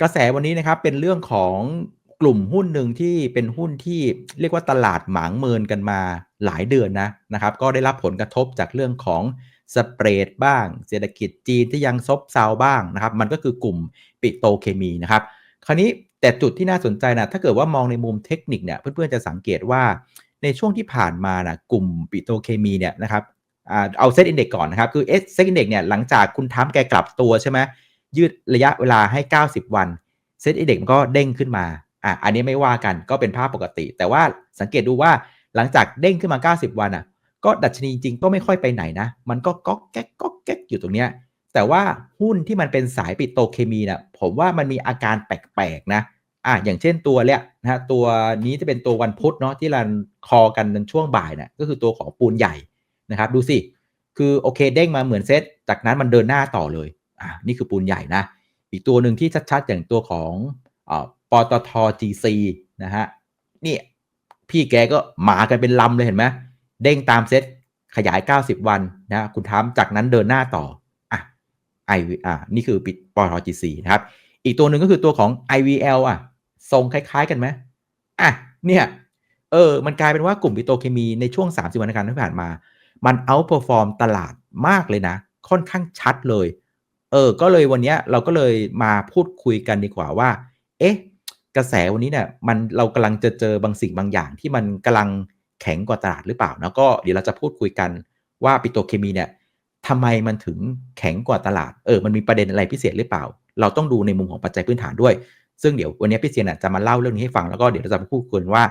กระแสวันนี้นะครับเป็นเรื่องของกลุ่มหุ้นหนึ่งที่เป็นหุ้นที่เรียกว่าตลาดหมางเมินกันมาหลายเดือนนะนะครับ ก็ได้รับผลกระทบจากเรื่องของสเปรดบ้าง เศรษฐกิจจีนที่ยังซบเซาบ้างนะครับ มันก็คือกลุ่มปิโตเคมีนะครับ คราวนี้แต่จุดที่น่าสนใจนะถ้าเกิดว่ามองในมุมเทคนิคเนี่ยเพื่อนๆจะสังเกตว่าในช่วงที่ผ่านมานะกลุ่มปิโตเคมีเนี่ยนะครับเอาเซตอินเด็กก่อนนะครับ คือเอสเซตอินเด็กเนี่ยหลังจากคุณทำแกกลับตัวใช่ไหม ยืดระยะเวลาให้ 90 วันเซตอินเด็กมันก็เด้งขึ้นมาอะอันนี้ไม่ว่ากันก็เป็นภาพปกติ แต่ว่าสังเกตดูว่าหลังจากเด้งขึ้นมา 90 วันอะ ก็ดัชนีจริงก็ไม่ค่อยไปไหนนะ มันก็ก๊อกแก๊กก๊อกแก๊กอยู่ตรงเนี้ยแต่ว่าหุ้นที่มันเป็นสายปิโตเคมีนะผมว่ามันมีอาการแปลกๆนะอะอย่างเช่นตัวเนี้ยนะฮะตัวนี้จะเป็นตัววันพุธเนาะที่รันคอกันในช่วงบ่ายน่ะก็คือตัวของปูนใหญ่นะครับ ดูสิ คือโอเคเด้งมาเหมือนเซตจากนั้นมันเดินหน้าต่อเลย อะนี่คือปูนใหญ่นะ อีกตัวหนึ่งที่ชัดๆ อย่างตัวของอปตท GC นะฮะนี่พี่แกก็หมากันเป็นลำเลยเห็นไหมเด้งตามเซตขยาย 90 วันนะคุณทำจากนั้นเดินหน้าต่ออะไออ่านี่คือปิดปตท GC นะครับ อีกตัวหนึ่งก็คือตัวของ IVL อะทรงคล้ายๆกันไหมอะเนี่ยเออ มันกลายเป็นว่ากลุ่มปิโตเคมีในช่วง 30 วันการที่ผ่านมา มันเอาเปอร์ฟอร์มตลาดมากเลยนะ ค่อนข้างชัดเลย เออ ก็เลยวันนี้เราก็เลยมาพูดคุยกันดีกว่าว่า เอ๊ะ กระแสวันนี้เนี่ยมันเรากำลังจะเจอบางสิ่งบางอย่างที่มันกำลังแข็งกว่าตลาดหรือเปล่า แล้วก็เดี๋ยวเราจะพูดคุยกันว่าปิโตรเคมีเนี่ยทำไมมันถึงแข็งกว่าตลาด เออ มันมีประเด็นอะไรพิเศษหรือเปล่า เราต้องดูในมุมของปัจจัยพื้นฐานด้วย ซึ่งเดี๋ยววันนี้พี่เซียนจะมาเล่าเรื่องนี้ให้ฟัง แล้วก็เดี๋ยวเราจะมาพูดคุยว่า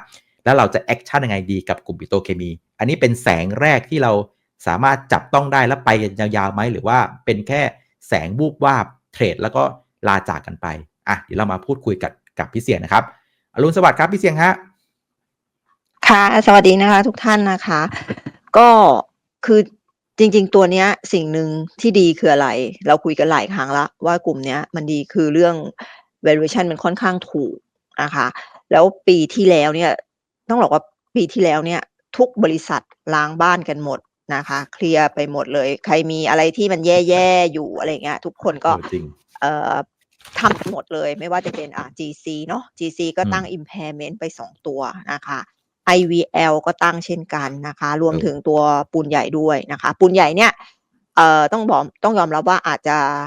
แล้วเราจะแอคชั่นยังไงดีกับกลุ่มปิโตรเคมี อันนี้เป็นแสงแรกที่เราสามารถจับต้องได้แล้วไปยาวๆไหมหรือว่าเป็นแค่ แสงบูบวาบเทรดแล้วก็ลาจากกันไปอะเดี๋ยวเรามาพูดคุยกับกับพี่เสียงนะครับอรุณสวัสดิ์ครับพี่เสียงฮะค่ะ สวัสดีนะคะทุกท่านนะคะ ก็คือจริง ๆ ตัวเนี้ยสิ่งหนึ่งที่ดีคืออะไร เราคุยกันหลายครั้งละว่ากลุ่มเนี้ยมันดีคือเรื่อง valuation มันค่อนข้างถูกนะคะแล้วปีที่แล้วเนี่ยต้องบอกว่าปีที่แล้วเนี่ย ทุกบริษัทล้างบ้านกันหมด นะคะ เคลียร์ไปหมดเลย ใครมีอะไรที่มันแย่ๆอยู่อะไรเงี้ยทุกคนก็จริงเอ่อทำกันหมดเลย ไม่ว่าจะเป็นอ่า GC เนาะ GC ก็ตั้ง impairment ไปสองตัวนะคะ IVL ก็ตั้งเช่นกันนะคะ รวมถึงตัวปูนใหญ่ด้วยนะคะ ปูนใหญ่เนี่ยเอ่อต้องบอกต้องยอมรับว่าอาจจะอ่า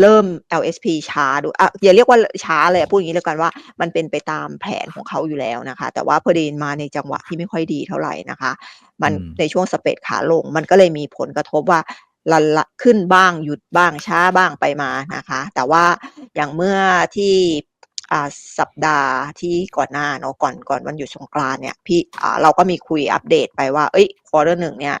เริ่ม LSP ช้าดูอะอย่าเรียกว่าช้าเลยพูดอย่างนี้เลยกันว่า มันเป็นไปตามแผนของเขาอยู่แล้วนะคะ แต่ว่าพอดีมาในจังหวะที่ไม่ค่อยดีเท่าไหร่นะคะ มันอืม ในช่วงสเปดขาลง มันก็เลยมีผลกระทบว่าลันละขึ้นบ้างหยุดบ้างช้าบ้างไปมานะคะ แต่ว่าอย่างเมื่อที่อ่าสัปดาห์ที่ก่อนหน้าเนาะก่อนก่อนวันหยุดสงกรานต์เนี่ยพี่อ่าเราก็มีคุยอัปเดตไปว่า เอ้ยควอเตอร์หนึ่งเนี่ย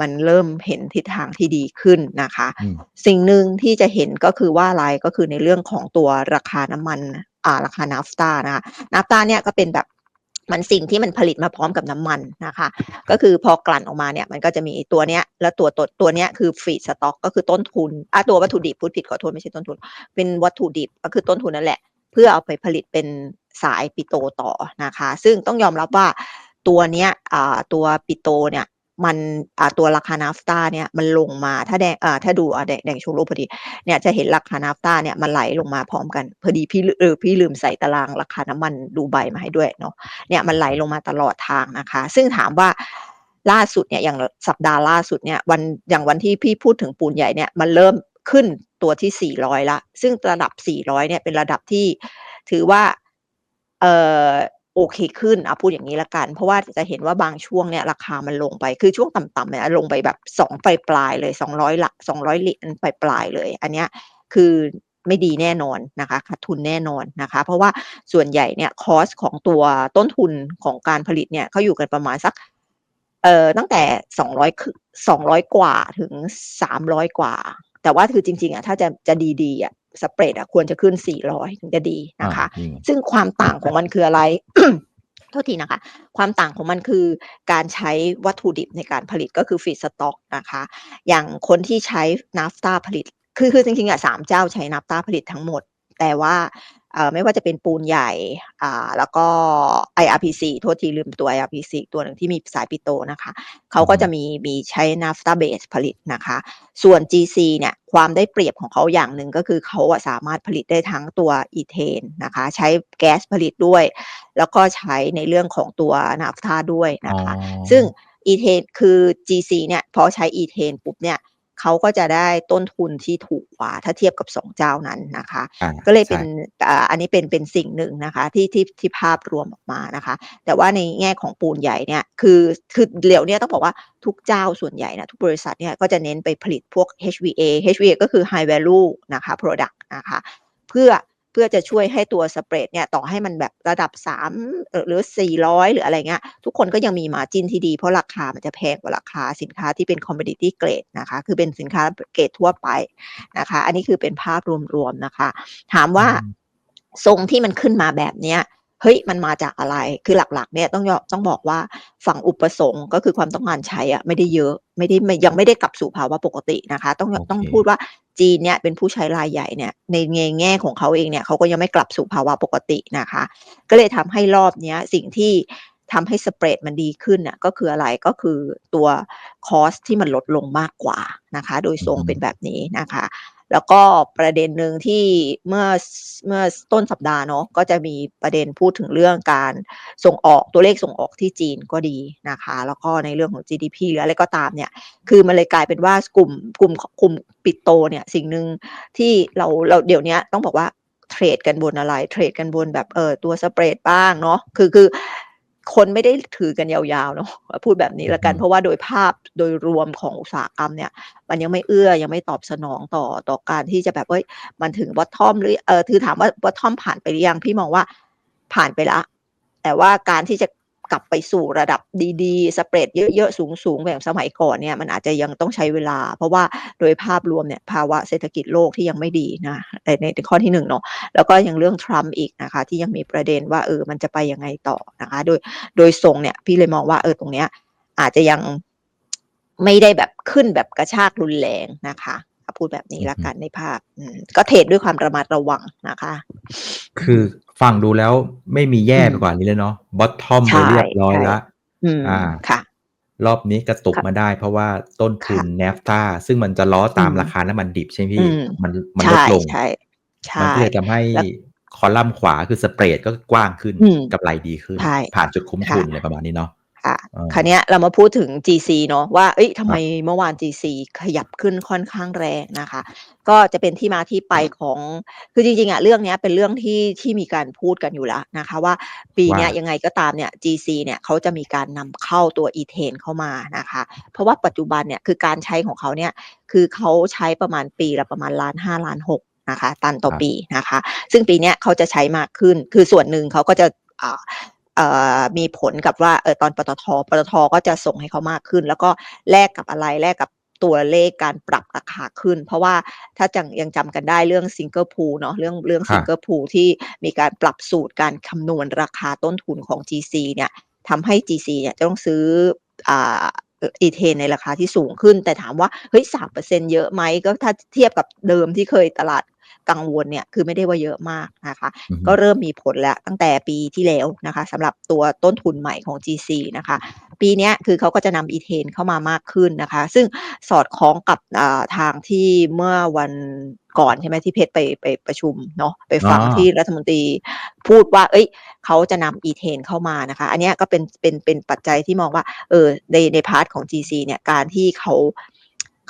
มันเริ่มเห็นทิศทางที่ดีขึ้นนะคะอืมสิ่งหนึ่งที่จะเห็นก็คือว่าอะไรก็คือในเรื่องของตัวราคาน้ำมันอ่าราคานาฟตานะคะนาฟตาเนี่ยก็เป็นแบบมันสิ่งที่มันผลิตมาพร้อมกับน้ำมันนะคะ ก็คือพอกลั่นออกมาเนี่ยมันก็จะมีตัวเนี้ยแล้วตัวตัวตัวเนี้ยคือฟีดสต็อกก็คือต้นทุนอะตัววัตถุดิบพูดผิดขอโทษไม่ใช่ต้นทุน เป็นวัตถุดิบก็คือต้นทุนนั่นแหละ เพื่อเอาไปผลิตเป็นสายปิโตต่อนะคะ ซึ่งต้องยอมรับว่าตัวเนี้ยอ่าตัวปิโตเนี่ย มันตัวราคานาฟตาเนี่ยมันลงมาถ้าแดงอ่าถ้าดูอ่าแดงแดงชูรูปพอดีเนี่ยจะเห็นราคานาฟตาเนี่ยมันไหลลงมาพร้อมกันพอดีพี่ลืเออพี่ลืมใส่ตารางราคาน้ำมันดูใบมาให้ด้วยเนาะเนี่ยมันไหลลงมาตลอดทางนะคะ ซึ่งถามว่าล่าสุดเนี่ยอย่างสัปดาห์ล่าสุดเนี่ยวันอย่างวันที่พี่พูดถึงปูนใหญ่เนี่ยมันเริ่มขึ้นตัวที่ 400 ละ ซึ่งระดับ 400 เนี่ยเป็นระดับที่ถือว่าเอ่อ โอเคขึ้นอะพูดอย่างนี้ละกัน เพราะว่าจะเห็นว่าบางช่วงเนี่ยราคามันลงไปคือช่วงต่ำๆเนี่ยลงไปแบบสองปลายปลายๆเลยสองร้อยละสองร้อยเหรียญปลายปลายๆเลย อันเนี้ยคือไม่ดีแน่นอนนะคะขาดทุนแน่นอนนะคะ เพราะว่าส่วนใหญ่เนี่ยคอสของตัวต้นทุนของการผลิตเนี่ยเขาอยู่กันประมาณสักเอ่อตั้งแต่สองร้อยสองร้อยกว่าถึงสามร้อยกว่า แต่ว่าคือจริงๆอะถ้าจะจะดีๆอะ สเปรดอะควรจะขึ้นสี่ร้อยถึงจะดีนะคะอ่าจริงซึ่งความต่างของมันคืออะไรโทษทีนะคะ ความต่างของมันคือการใช้วัตถุดิบในการผลิตก็คือฟีดสต็อกนะคะ อย่างคนที่ใช้นาฟตาผลิต คือคือจริงๆอะสามเจ้าใช้นาฟตาผลิตทั้งหมด แต่ว่าเอ่อ ไม่ว่าจะเป็นปูนใหญ่อ่าแล้วก็ IRPC โทษทีลืมตัว IRPC อีกตัวหนึ่งที่มีสายปิโตนะคะ เขาก็จะมีมีใช้ NAFTA base ผลิตนะคะ ส่วน GC เนี่ยความได้เปรียบของเขาอย่างหนึ่งก็คือเขาอะสามารถผลิตได้ทั้งตัวอีเทนนะคะ ใช้แก๊สผลิตด้วย แล้วก็ใช้ในเรื่องของตัว NAFTA ด้วยอ๋อนะคะ ซึ่งอีเทนคือ GC เนี่ยพอใช้อีเทนปุ๊บเนี่ย เขาก็จะได้ต้นทุนที่ถูกกว่าถ้าเทียบกับสองเจ้านั้นนะคะ อ่าก็เลยเป็นใช่อ่าอันนี้เป็นเป็นสิ่งหนึ่งนะคะที่ที่ที่ภาพรวมออกมานะคะ แต่ว่าในแง่ของปูนใหญ่เนี่ยคือคือเดี๋ยวเนี้ต้องบอกว่าทุกเจ้าส่วนใหญ่นะทุกบริษัทเนี่ยก็จะเน้นไปผลิตพวก HVA HVA ก็คือ high value นะคะ product นะคะ เพื่อ เพื่อจะช่วยให้ตัวสเปรดเนี่ยต่อให้มันแบบระดับ3เอ่อหรือ 400 หรืออะไรเงี้ย ทุกคนก็ยังมีมาจินที่ดี เพราะราคามันจะแพงกว่าราคาสินค้าที่เป็น commodity grade นะคะ คือเป็นสินค้าเกรดทั่วไปนะคะ อันนี้คือเป็นภาพรวมๆนะคะ ถามว่าอืมทรงที่มันขึ้นมาแบบเนี้ยเฮ้ยมันมาจากอะไร คือหลักๆ เนี่ยต้องยอมต้องบอกว่าฝั่งอุปสงค์ก็คือความต้องการใช้อะไม่ได้เยอะ ไม่ได้ไม่ยังไม่ได้กลับสู่ภาวะปกตินะคะ ต้องโอเคต้องพูดว่า จีนเนี่ยเป็นผู้ใช้รายใหญ่เนี่ยในแง่แง่ของเขาเองเนี่ยเขาก็ยังไม่กลับสู่ภาวะปกตินะคะ ก็เลยทำให้รอบเนี้ยสิ่งที่ทำให้สเปรดมันดีขึ้นน่ะก็คืออะไรก็คือตัวคอสที่มันลดลงมากกว่านะคะ โดยทรงเป็นแบบนี้นะคะ แล้วก็ประเด็นหนึ่งที่เมื่อเมื่อต้นสัปดาห์เนาะก็จะมีประเด็นพูดถึงเรื่องการส่งออกตัวเลขส่งออกที่จีนก็ดีนะคะ แล้วก็ในเรื่องของ GDP หรืออะไรก็ตามเนี่ย คือมันเลยกลายเป็นว่ากลุ่มกลุ่มกลุ่มปิดโตเนี่ยสิ่งหนึ่งที่เราเราเดี๋ยวนี้ต้องบอกว่าเทรดกันบนอะไร เทรดกันบนแบบเออตัวสเปรดบ้างเนาะคือคือ คนไม่ได้ถือกันยาวๆเนาะพูดแบบนี้ละกันอือฮึเพราะว่าโดยภาพโดยรวมของอุตสาหกรรมเนี่ย มันยังไม่เอื้อยังไม่ตอบสนองต่อต่อการที่จะแบบเอ้ยมันถึงบอททอมหรือเออคือถามว่าบอททอมผ่านไปหรือยังพี่มองว่าผ่านไปละ แต่ว่าการที่จะ กลับไปสู่ระดับดีๆ สเปรดเยอะ ๆ สูง ๆ แบบสมัยก่อนเนี่ยมันอาจจะยังต้องใช้เวลา เพราะว่าโดยภาพรวมเนี่ยภาวะเศรษฐกิจโลกที่ยังไม่ดีนะในในในข้อที่หนึ่งเนาะแล้วก็ยังเรื่องทรัมป์อีกนะคะที่ยังมีประเด็นว่าเออมันจะไปยังไงต่อนะคะ โดยโดยทรงเนี่ยพี่เลยมองว่าเออตรงเนี้ยอาจจะยังไม่ได้แบบขึ้นแบบกระชากรุนแรงนะคะ พูดแบบนี้ละกันในภาพอืมก็เทรดด้วยความระมัดระวังนะคะ คือฟังดูแล้วไม่มีแย่อืมไปกว่านี้เลยเนาะบอททอมไปใช่เรียบร้อยใช่ละอืมอ่าค่ะ รอบนี้กระตุกค่ะมาได้ เพราะว่าต้นทุนค่ะเนฟตาซึ่งมันจะล้อตามอืมราคาน้ำมันดิบใช่ไหมอืพี่มมันมันลใช่ดลงใช่ใช่มันก็เลยทำให้แล้วคอลัมน์ขวาคือสเปรดก็กว้างขึ้นอืมกำไรดีขึ้นใช่ผ่านจุดคุ้มค่ะทุนอะไรประมาณนี้เนาะ ค่ะเออคราวเนี้ยเรามาพูดถึง GC เนาะว่าเอ้ยทำไมครับเมื่อวาน GC ขยับขึ้นค่อนข้างแรงนะคะ ก็จะเป็นที่มาที่ไปของคือจริงๆอะเรื่องเนี้ยเป็นเรื่องที่ที่มีการพูดกันอยู่แล้วนะคะ ว่าปีเนี้ยว่ายัยังไงก็ตามเนี่ย GC เนี่ยเขาจะมีการนำเข้าตัวอีเทนเข้ามานะคะ เพราะว่าปัจจุบันเนี่ยคือการใช้ของเขาเนี่ยคือเขาใช้ประมาณปีละประมาณล้านห้าล้านหกนะคะ ตันต่อครับปีนะคะ ซึ่งปีเนี้ยเขาจะใช้มากขึ้นคือส่วนหนึ่งเขาก็จะอ่าเอ่อ มีผลกับว่าเออตอนปตทปตทก็จะส่งให้เขามากขึ้น แล้วก็แลกกับอะไรแลกกับตัวเลขการปรับราคาขึ้น เพราะว่าถ้าจังยังจำกันได้เรื่องซิงเกิลพูเนาะเรื่องเรื่องครับซิงเกิลพูที่มีการปรับสูตรการคำนวณราคาต้นทุนของ GC เนี่ยทำให้ GC เนี่ยจะต้องซื้ออ่าอีเทนในราคาที่สูงขึ้น แต่ถามว่าเฮ้ยสามเปอร์เซ็นเยอะไหมก็ถ้าเทียบกับเดิมที่เคยตลาด กังวลเนี่ยคือไม่ได้ว่าเยอะมากนะคะอือฮึก็เริ่มมีผลแล้วตั้งแต่ปีที่แล้วนะคะสำหรับตัวต้นทุนใหม่ของ GC นะคะ ปีเนี้ยคือเขาก็จะนำอีเทนเข้ามามากขึ้นนะคะ ซึ่งสอดคล้องกับอ่าทางที่เมื่อวันก่อนใช่ไหมที่เพชรไปไปประชุมเนาะไปฟังอ๋อที่รัฐมนตรีพูดว่า เอ้ย เขาจะนำอีเทนเข้ามานะคะ อันเนี้ยก็เป็นเป็นเป็นปัจจัยที่มองว่า เออในในพาร์ทของ GC เนี่ยการที่เขา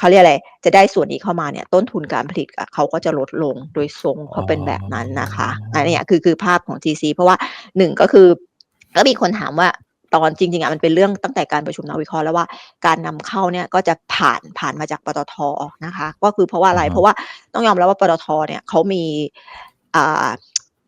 เขาเรียกอะไร จะได้ส่วนนี้เข้ามาเนี่ย ต้นทุนการผลิตอะเขาก็จะลดลงโดยทรงเขาเป็นแบบนั้นนะคะ อันเนี้ยคือคือภาพของ GC เพราะว่าหนึ่งก็คือ ก็มีคนถามว่าตอนจริงๆอะมันเป็นเรื่องตั้งแต่การประชุมนักวิเคราะห์แล้วว่าการนำเข้าเนี่ยก็จะผ่านผ่านมาจากปตทนะคะ ก็คือเพราะว่าอะไรอ่าฮะเพราะว่าต้องยอมรับว่าปตทเนี่ยเขามีอ่า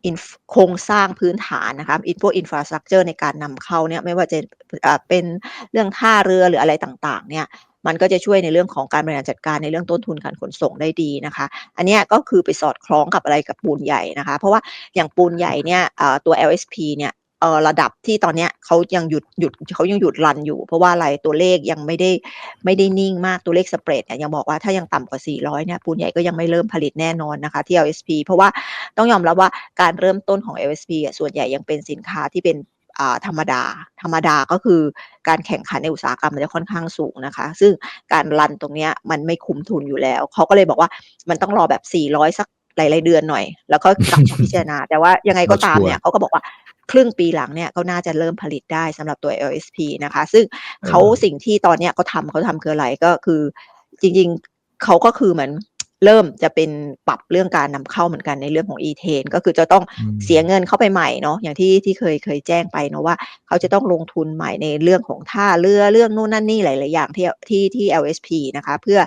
inf- โครงสร้างพื้นฐานนะคะอินพวกอินฟราสตรักเจอร์ในการนำเข้าเนี่ยไม่ว่าจะอ่าเป็นเรื่องท่าเรือหรืออะไรต่างๆ เนี่ย มันก็จะช่วยในเรื่องของการบริหารจัดการในเรื่องต้นทุนการขนส่งได้ดีนะคะ อันนี้ก็คือไปสอดคล้องกับอะไรกับปูนใหญ่นะคะ เพราะว่าอย่างปูนใหญ่เนี่ยตัว LSP เนี่ยระดับที่ตอนนี้เขายังหยุดหยุดเขายังหยุดรันอยู่ เพราะว่าอะไรตัวเลขยังไม่ได้ไม่ได้นิ่งมากตัวเลขสเปรดเนี่ยยังบอกว่าถ้ายังต่ำกว่า 400เนี่ยปูนใหญ่ก็ยังไม่เริ่มผลิตแน่นอนนะคะที่ LSP เพราะว่าต้องยอมรับว่าการเริ่มต้นของ LSP ส่วนใหญ่ยังเป็นสินค้าที่เป็น ธรรมดา ธรรมดาก็คือการแข่งขันในอุตสาหกรรมมันจะค่อนข้างสูงนะคะ ซึ่งการรันตรงเนี้ยมันไม่คุ้มทุนอยู่แล้ว เขาก็เลยบอกว่ามันต้องรอแบบ 400 สักหลายๆเดือนหน่อย แล้วก็กลับมาพิจารณา แต่ว่ายังไงก็ตามเนี่ยเขาก็บอกว่าครึ่งปีหลังเนี่ยก็น่าจะเริ่มผลิตได้สำหรับตัว LSP นะคะ ซึ่งเขาสิ่งที่ตอนเนี้ยเขาทำเขาทำคืออะไรก็คือจริงๆเขาก็คือเหมือน เริ่มจะเป็นปรับเรื่องการนำเข้าเหมือนกันในเรื่องของ e-tain ก็คือจะต้องอืมเสียเงินเข้าไปใหม่เนาะอย่างที่ที่เคยเคยแจ้งไปเนาะว่า เขาจะต้องลงทุนใหม่ในเรื่องของท่าเรือเรื่องนู่นนั่นนี่หลาย ๆ อย่างที่ที่ที่ LSP นะคะเพื่อ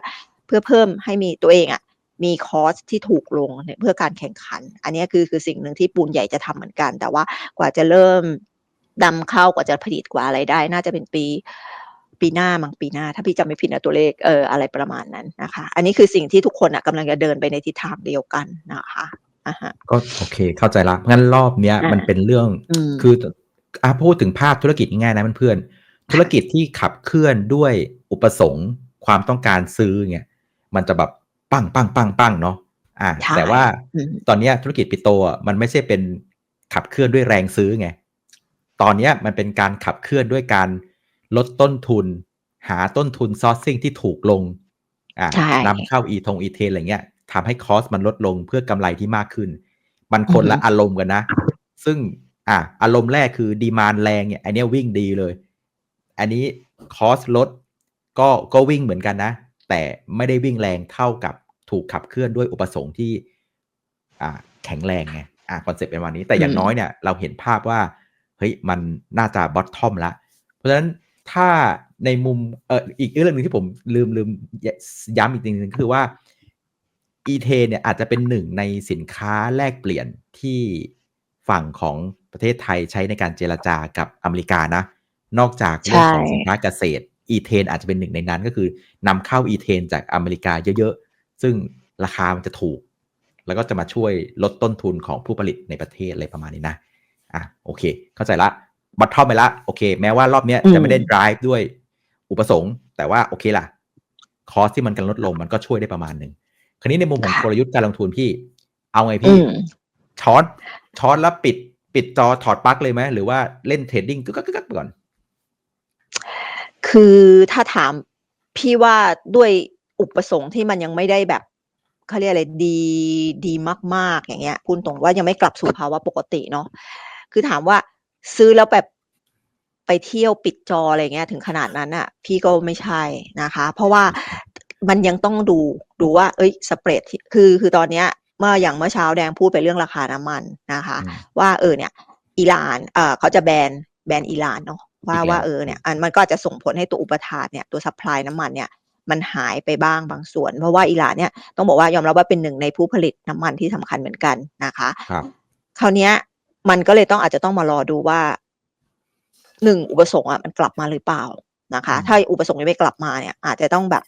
เพื่อเพิ่มให้มีตัวเองอะ่ะมีคอสที่ถูกลงเนี่ยเพื่อการแข่งขัน อันเนี้ยคือคือสิ่งหนึ่งที่ปูนใหญ่จะทำเหมือนกัน แต่ว่ากว่าจะเริ่มนำเข้ากว่าจะผลิตกว่าอะไรได้ น่าจะเป็นปี ปีหน้ามั้งปีหน้า ถ้าพี่จำไม่ผิดนะตัวเลขเอออะไรประมาณนั้นนะคะ อันนี้คือสิ่งที่ทุกคนอะกำลังจะเดินไปในทิศทางเดียวกันนะคะอ่าฮะก็โอเคเข้าใจละงั้นรอบเนี้ยอ่ามัมันเป็นเรื่องอืมคืออาพูดถึงภาพธุรกิจง่ายๆนะเพื่อนๆธุรกิจที่ขับเคลื่อนด้วยอุปสงค์ความต้องการซื้อเนี่ยมันจะแบบปังปังปังปังเนาะอ่าใช่แต่ว่าอืมตอนเนี้ยธุรกิจปิโตอะมันไม่ใช่เป็นขับเคลื่อนด้วยแรงซื้อไง ตอนเนี้ยมันเป็นการขับเคลื่อนด้วยการ ลดต้นทุน หาต้นทุนซอร์ซิ่งที่ถูกลงอ่าใช่นำเข้าอีทงอีเทนอะไรเงี้ยทำให้คอสมันลดลงเพื่อกำไรที่มากขึ้น มันคนละอือฮึอารมณ์กันนะ ซึ่งอะอารมณ์แรกคือดีมานแรงเนี่ยอันเนี้ยวิ่งดีเลย อันนี้คอสลดก็ก็วิ่งเหมือนกันนะ แต่ไม่ได้วิ่งแรงเท่ากับถูกขับเคลื่อนด้วยอุปสงค์ที่ อ่า แข็งแรงไงอ่าคอนเซ็ปต์เป็นวันนี้ แต่อย่างอืมน้อยเนี่ยเราเห็นภาพว่า เฮ้ยมันน่าจะบอททอมละ เพราะฉะนั้น ถ้าในมุมเอ่ออีกเรื่องหนึ่งที่ผมลืมลืมย้ำอีกทีหนึ่งคือว่า e t เทนี่ยอาจจะเป็นหนึ่งในสินค้าแลกเปลี่ยนที่ฝั่งของประเทศไทยใช้ในการเจรจากับอเมริกานะ นอกจากเรื่องของสินค้าเกษตร e t อาจจะเป็นหนึ่งในนั้นก็คือนำเข้า e t จากอเมริกาเยอะๆ ซึ่งราคามันจะถูก แล้วก็จะมาช่วยลดต้นทุนของผู้ผลิตในประเทศอะไรประมาณนี้นะ อะโอเค เข้าใจละ บัตทอมไปละโอเค แม้ว่ารอบเนี้ยอืมจะไม่ได้ drive ด้วยอุปสงค์ แต่ว่าโอเคล่ะ คอสที่มันกันลดลงมันก็ช่วยได้ประมาณหนึ่งคราวนี้ในมุมของค่ะกลยุทธ์การลงทุนพี่ เอาไงอืพี่มช้อนช้อนแล้วปิดปิดจอถอดปลั๊กเลยไหมหรือว่าเล่นเทรดดิ้งกึกกักกึกกักไปก่อน คือถ้าถามพี่ว่าด้วยอุปสงค์ที่มันยังไม่ได้แบบเขาเรียกอะไรดีดีมาก ๆ อย่างเงี้ยพูดตรงว่ายังไม่กลับสู่ภาวะปกติเนาะคือถามว่า ซื้อแล้วแบบไปเที่ยวปิดจออะไรเงี้ย ถึงขนาดนั้นอะ พี่ก็ไม่ใช่นะคะ เพราะว่ามันยังต้องดูดูว่า เอ้ยสเปรดที่คือคือตอนเนี้ย เมื่ออย่างเมื่อเช้าแดงพูดไปเรื่องราคาน้ำมันนะคะอืมว่าเออเนี่ย อิหร่านเอ่อเขาจะแบนแบนอิหร่านเนาะว่าอีกแล้วว่าเออเนี่ยอันมันก็อาจจะส่งผลให้ตัวอุปทานเนี่ยตัวซัพพลายน้ำมันเนี่ยมันหายไปบ้างบางส่วน เพราะว่าอิหร่านเนี่ยต้องบอกว่ายอมรับว่าเป็นหนึ่งในผู้ผลิตน้ำมันที่สำคัญเหมือนกันนะคะ ครับคราวเนี้ย มันก็เลยต้องอาจจะต้องมารอดูว่าหนึ่งอุปสงค์อะมันกลับมาหรือเปล่านะคะอืมถ้าอุปสงค์ยังไม่กลับมาเนี่ย อาจจะต้องแบบ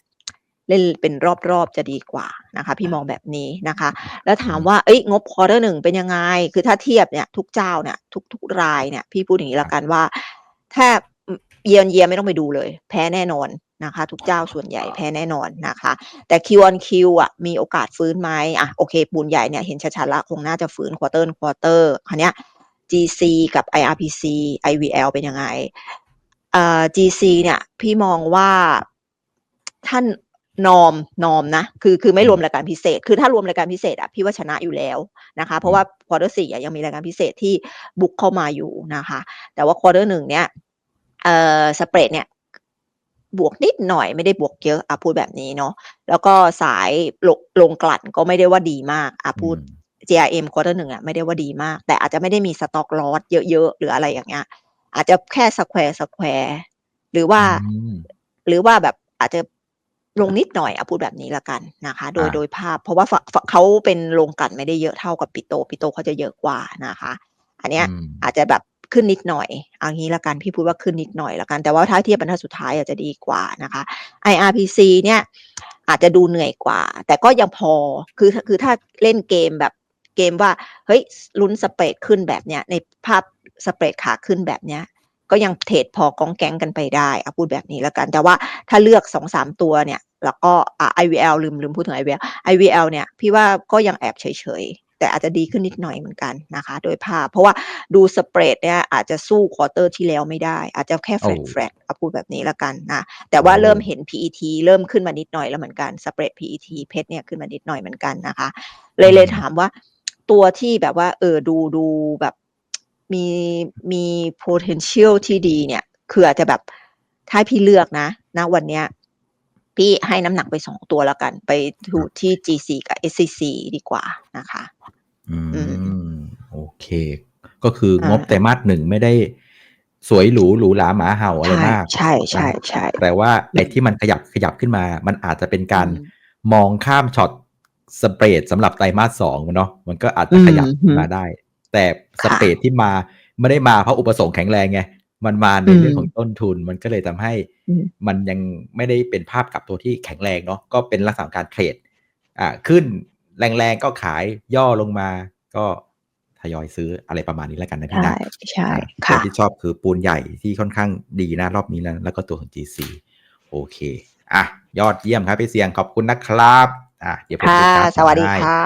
เล่นเป็นรอบๆจะดีกว่านะคะ พี่มองแบบนี้นะคะ แล้วถามว่าเอ้ยงบควอเตอร์หนึ่งเป็นยังไง คือถ้าเทียบเนี่ยทุกเจ้าเนี่ยทุกทุกรายเนี่ยพี่พูดอย่างนี้ละกันว่าแทบเยียนเยียไม่ต้องไปดูเลย แพ้แน่นอน นะคะ ทุกเจ้าส่วนใหญ่แพ้แน่นอนนะคะ แต่ Q on Q อะมีโอกาสฟื้นไหมอะโอเค ปูนใหญ่เนี่ยเห็นชัดๆละคงน่าจะฟื้นควอเตอร์ควอเตอร์คันเนี้ย GC กับ IRPC IVL เป็นยังไงเอ่อ GC เนี่ยพี่มองว่าท่านนอมนอมนะคือคือไม่รวมรายการพิเศษ คือถ้ารวมรายการพิเศษอะพี่ว่าชนะอยู่แล้วนะคะ เพราะว่าควอเตอร์สี่ยังมีรายการพิเศษที่บุกเข้ามาอยู่นะคะ แต่ว่าควอเตอร์หนึ่งเนี่ยเอ่อสเปรดเนี่ย บวกนิดหน่อยไม่ได้บวกเยอะอะพูดแบบนี้เนาะแล้วก็สายลงลงกลั่นก็ไม่ได้ว่าดีมากอะพูดอืม GRM ควอเตอร์หนึ่งอะไม่ได้ว่าดีมาก แต่อาจจะไม่ได้มีสต็อกลอสเยอะๆ หรืออะไรอย่างเงี้ยอาจจะแค่สแควร์สแควร์หรือว่าอืมหรือว่าแบบอาจจะลงนิดหน่อยอะพูดแบบนี้ละกันนะคะ โดยอ่าโดยภาพ เพราะว่าฝฝเขาเป็นโรงกลั่นไม่ได้เยอะเท่ากับปิโตปิโตเขาจะเยอะกว่านะคะ อันเนี้ยอืมอาจจะแบบ ขึ้นนิดหน่อยเอางี้ละกันพี่พูดว่าขึ้นนิดหน่อยละกันแต่ว่าถ้าเทียบบรรทัดสุดท้ายอาจจะดีกว่านะคะ IRPC เนี่ยอาจจะดูเหนื่อยกว่า แต่ก็ยังพอคือคือถ้าเล่นเกมแบบเกมว่าเฮ้ยลุ้นสเปรดขึ้นแบบเนี้ยในภาพสเปรดขาขึ้นแบบเนี้ยก็ยังเทรดพอกองแก๊งกันไปได้เอาพูดแบบนี้แล้วกัน แต่ว่าถ้าเลือกสองสามตัวเนี่ย แล้วก็อ่า IVL ลืมลืมพูดถึง IVL IVL เนี่ยพี่ว่าก็ยังแอบเฉย แต่อาจจะดีขึ้นนิดหน่อยเหมือนกันนะคะ โดยภาพ เพราะว่าดูสเปรดเนี่ยอาจจะสู้ควอเตอร์ที่แล้วไม่ได้ อาจจะแค่แฟลตโอ้แฟลตเอาพูดแบบนี้แล้วกันนะ แต่ว่าโอ้เริ่มเห็น PET เริ่มขึ้นมานิดหน่อยแล้วเหมือนกันสเปรด PET เพชรเนี่ยขึ้นมานิดหน่อยเหมือนกันนะคะ เลยเลยถามว่าตัวที่แบบว่า เออดูดูแบบมีมี potential ที่ดีเนี่ย คืออาจจะแบบถ้าพี่เลือกนะนะวันเนี้ย พี่ให้น้ำหนักไปสองตัวแล้วกัน ไปดูที่ GC กับ SCC ดีกว่านะคะ อือืมมโอเค ก็คืออ่างงบไตรมาสหนึ่งไม่ได้สวยหรูหรูหราหมาเห่าอะไรใช่มาก ใช่ใช่นะใช่แต่ว่าไอ้ที่มันขยับขยับขึ้นมา มันอาจจะเป็นการอืมมองข้ามช็อตสเปรดสำหรับไตรมาสสองเนาะมันก็อาจจะขยับอืมขึ้นมาได้ แต่สค่ะเปรดที่มาไม่ได้มาเพราะอุปสงค์แข็งแรงไง มันมาในอืมเรื่องของต้นทุนมันก็เลยทำให้อืมมันยังไม่ได้เป็นภาพกลับตัวที่แข็งแรงเนาะก็เป็นลักษณะของการเทรดอ่าขึ้นแรงๆก็ขายย่อลงมาก็ทยอยซื้ออะไรประมาณนี้แล้วกันนะพี่ใช่นะใช่อะตัวค่ะที่ชอบคือปูนใหญ่ที่ค่อนข้างดีนะรอบนี้แล้วแล้วก็ตัวของ GC โอเค อะ ยอดเยี่ยมครับพี่เสียงขอบคุณนะครับ อะเดี๋ยวผมค่ะดูกราฟสวัสดีให้ค่ะ